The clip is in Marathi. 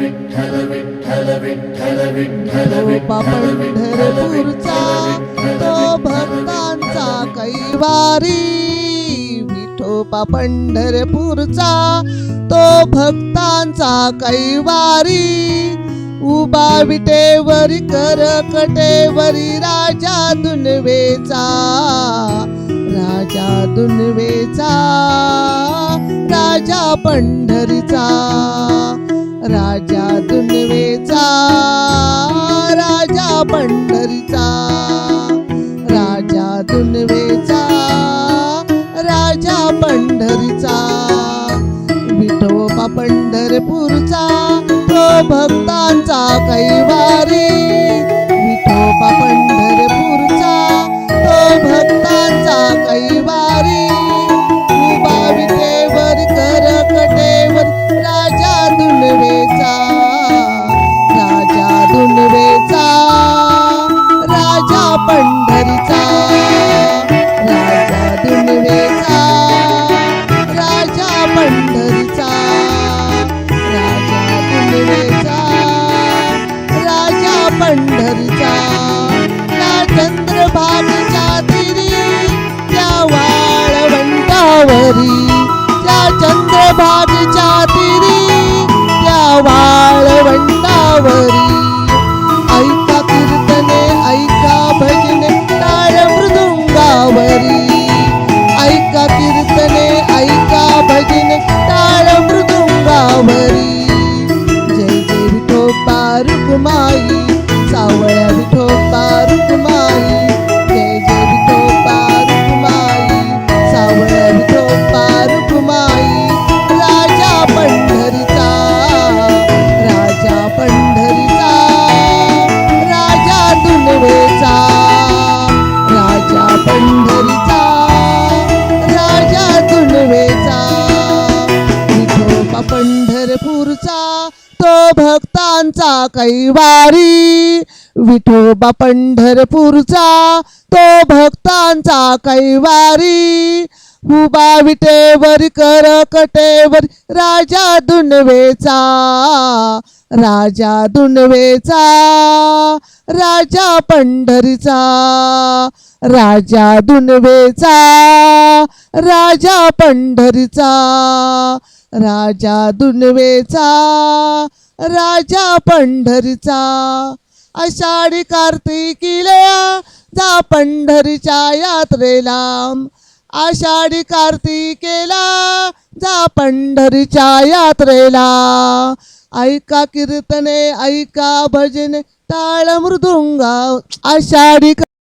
विठ्ठल विठ्ठल विठ्ठल विठ्ठल तो भक्तांचा कैवारी. विठोबा पंढरपूरचा तो भक्तांचा कैवारी. उभा विटेवरी कर कटेवरी राजा दुनवेचा राजा दुनवेचा राजा पंढरीचा. पंढरीचा राजा दुनवेचा राजा पंढरीचा विठोबा पंढरपूरचा. चंद्रभागेच्या तिरी त्या वाळवंटावरी ऐका कीर्तने ऐका भजने टाळ मृदुंगावरी ऐका कीर्तने ऐका भजने पंढरपूरचा तो भक्तांचा कैवारी विठोबा पंढरपूरचा तो भक्तांचा कैवारी उभा विटेवर कर कटेवर राजा दुनवेचा राजा दुनवेचा राजा पंढरीचा राजा दुनवेचा राजा पंढरीचा राजा दुनवेचा राजा पंढरीचा. आषाढी कार्तिकीला जा पंढरीच्या यात्रेला. आषाढी कार्तिकेला जा पंढरीच्या यात्रेला. ऐका कीर्तने ऐका भजने ताळ मृदुंगा आषाढी